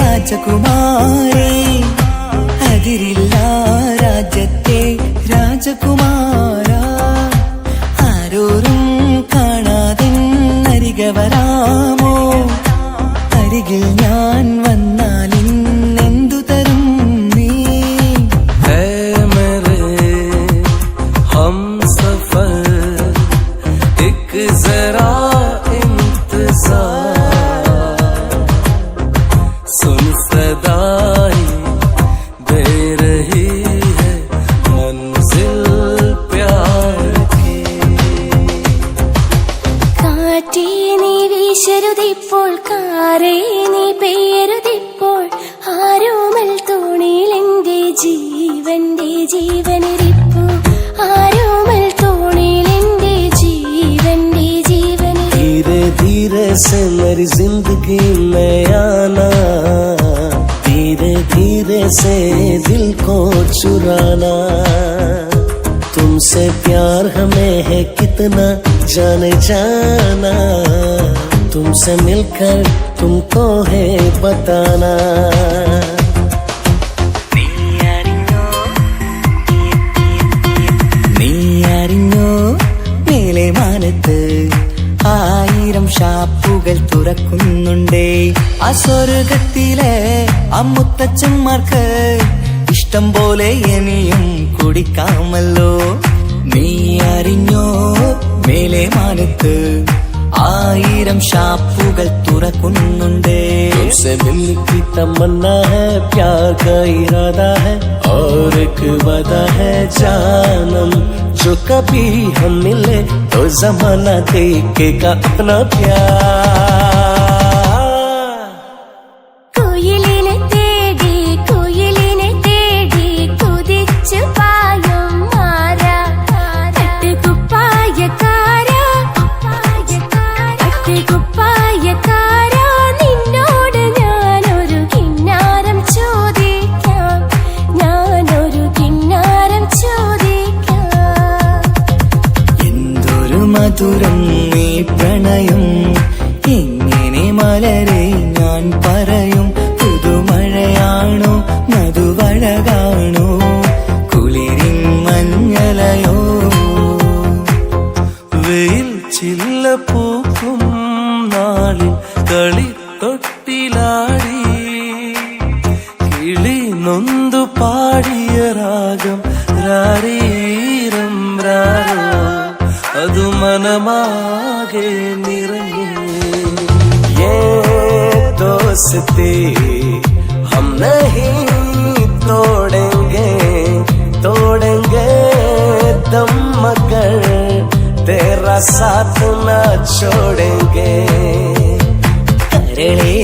రాజకుమారి मेरी ज़िंदगी में आना, धीरे धीरे से दिल को चुराना। तुमसे प्यार हमें है कितना जाने जाना। तुमसे मिलकर तुमको है बताना। കേൾക്കുന്നുണ്ടേ ആ സ്വർഗത്തിലെ അമ്മുത്തച്ഛന്മാർക്ക് ഇഷ്ടം പോലെ ഇനിയും കുടിക്കാമല്ലോ. നീ അറിഞ്ഞോ മേലെ മാനത്ത് ആയിരം ഷാപ്പുകൾ തുറക്കുന്നുണ്ട്. की तमन्ना है प्यार का साथ ना छोड़ेंगे। अरे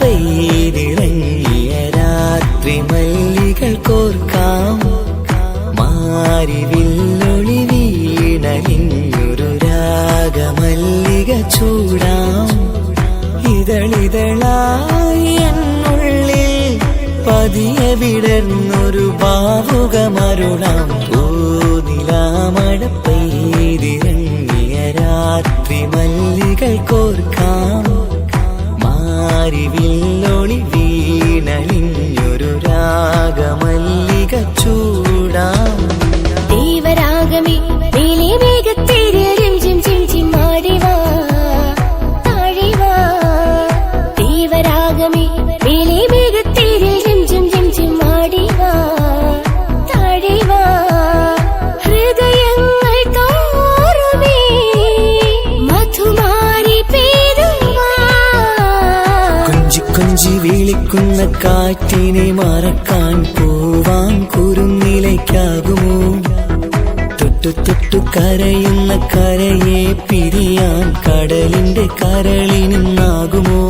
പെയ്തിറങ്ങിയ രാത്രി മല്ലികൾ കോർക്കാം മാരിവില്ലൊളി വീണലിഞ്ഞൊരു രാഗമല്ലിക ചൂടാം ഇതളിതളായി എന്നുള്ളിൽ പതിയെ വിടർന്നൊരു ഭാവുകമരുളാം കാറ്റിനെ മറക്കാൻ പോവാൻ കുരുന്നിലേക്കാകുമോ? തൊട്ടു തൊട്ടു കരയുന്ന കരയെ പിരിയാൻ കടലിന്റെ കരളിനിന്നാകുമോ?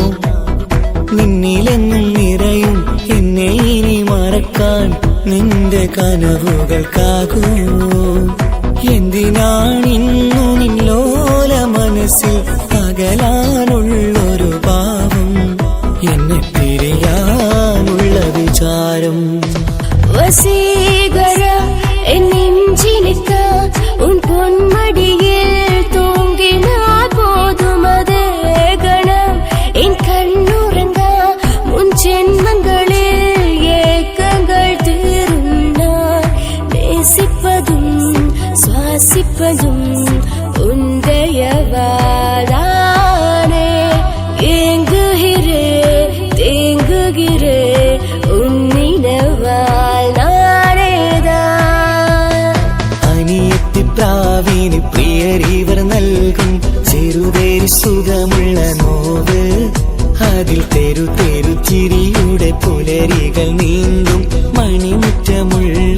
നിന്നിലെന്നും നിറയും എന്നെ ഇനി മറക്കാൻ നിന്റെ കനവുകൾക്കാകുമോ? എന്തിനാണിന്നു നിന്നോല മനസ്സിൽ അതിൽ തെരു തെരു ചിരിയുടെ പുലരികൾ നീന്തും മണിമുറ്റമുള്ള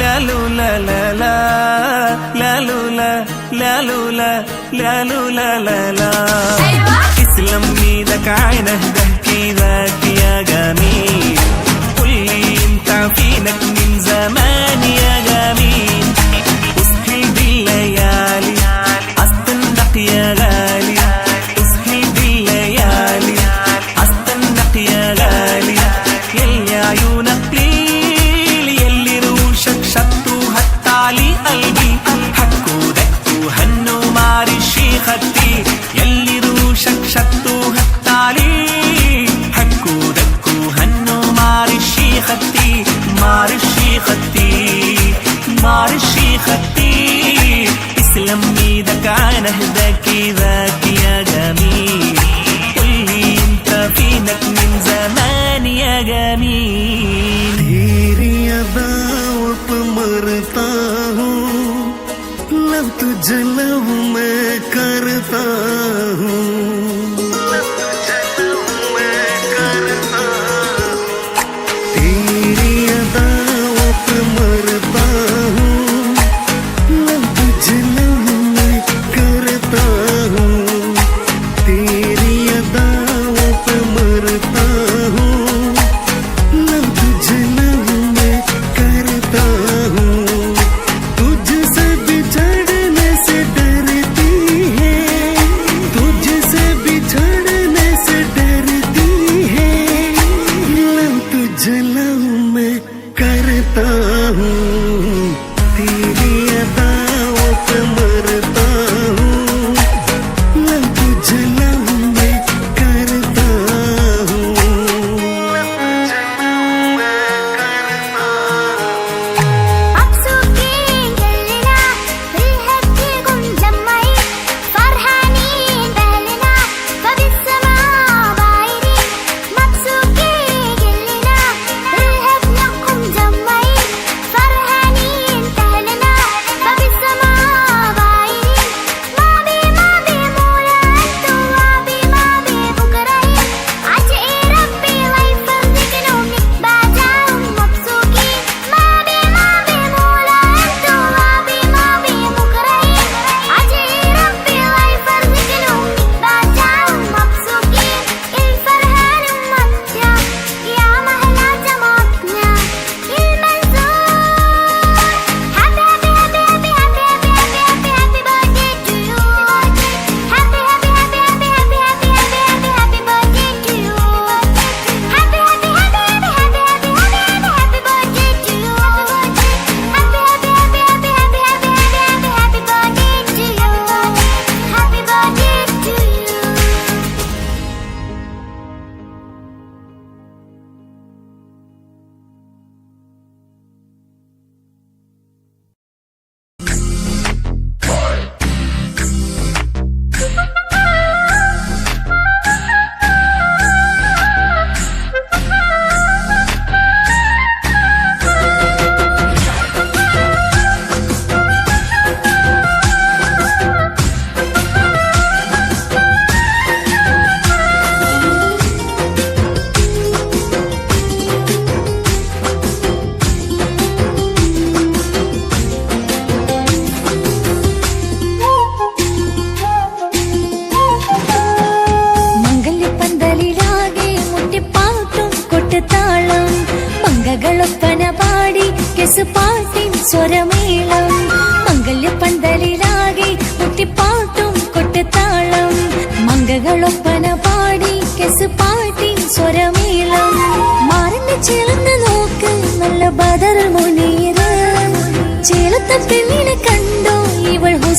లలుల లలుల లలుల లలుల ఇస్లం మీద కాయన كذاك يا جميل قل لي انت فينك من زمان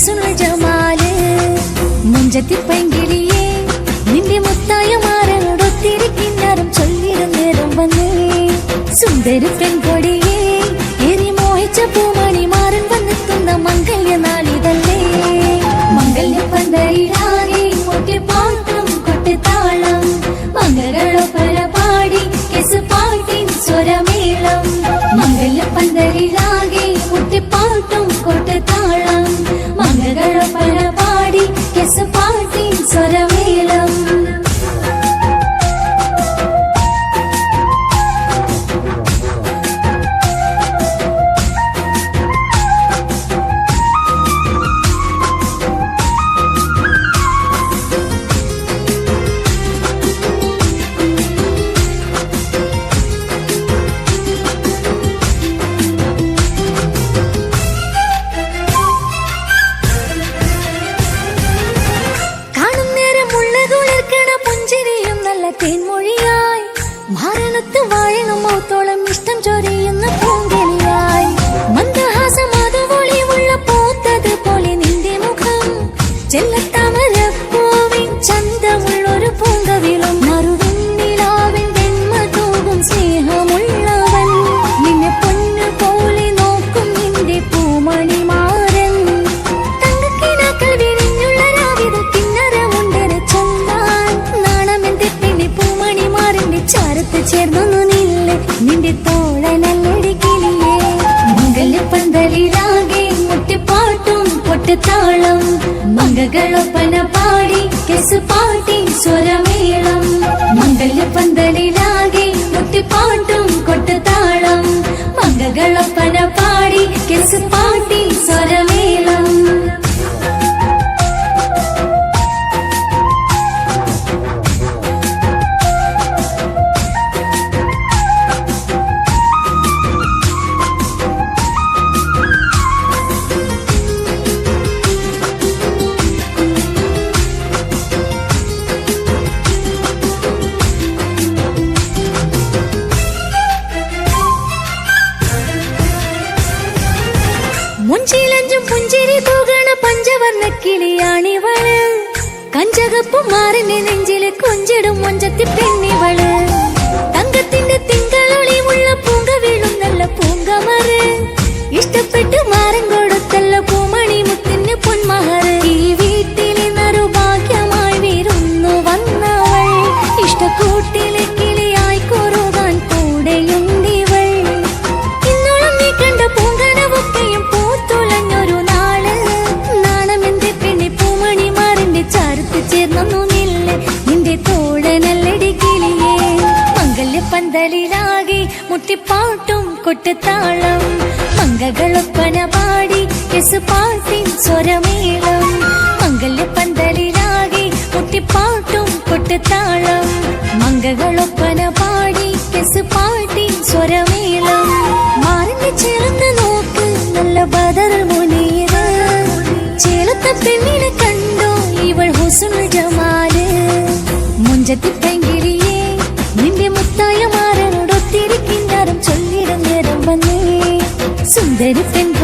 സുനൽ ജമാല് മുഞ്ചത്തി പൈങ്കിളിയെ നിന്റെ മുത്തായ മാരനോടൊത്തിരിക്കുന്നേരം ചൊല്ലിരുന്നേരം വന്ന് സുന്ദരി പെൺകുട്ടി കൊട്ടുതാളം മംഗകളൊപ്പന പാടി കെസ് പാട്ടി സ്വരമേളം. മംഗല്യ പന്തലിലാകെ മുഞ്ചിലഞ്ചും പുഞ്ചിരി തൂകണ പഞ്ചവർണ കിളിയാണിവൾ. കഞ്ചകപ്പും മാറിന്റെ നെഞ്ചിൽ കൊഞ്ചിടും മൊഞ്ചത്തി പെണ്ണിവൾ. തങ്കത്തിന്റെ തിങ്കളൊളിമുള്ള പൂങ്ക വീഴും നല്ല പൂങ്കമറ് ഇഷ്ടപ്പെട്ടു മാറൻ പന്തലിലാകെ കൊട്ടത്താളം. മംഗകളൊപ്പന പാടി കെസ് പാട്ടിൻ സ്വരമേളം. മംഗല്യ പന്തലിലാകെ കുട്ടിപ്പാട്ടും കൊട്ടത്താളം. മംഗകളൊപ്പന പാടി കെസ് പാട്ടിൻ സ്വരമേളം. മാറിന്റെ ചേർന്ന് നോക്ക് നല്ല ബദർ മുനീത് ചേലത്തെ പെണ്ണിനെ കണ്ടോ தரிசன்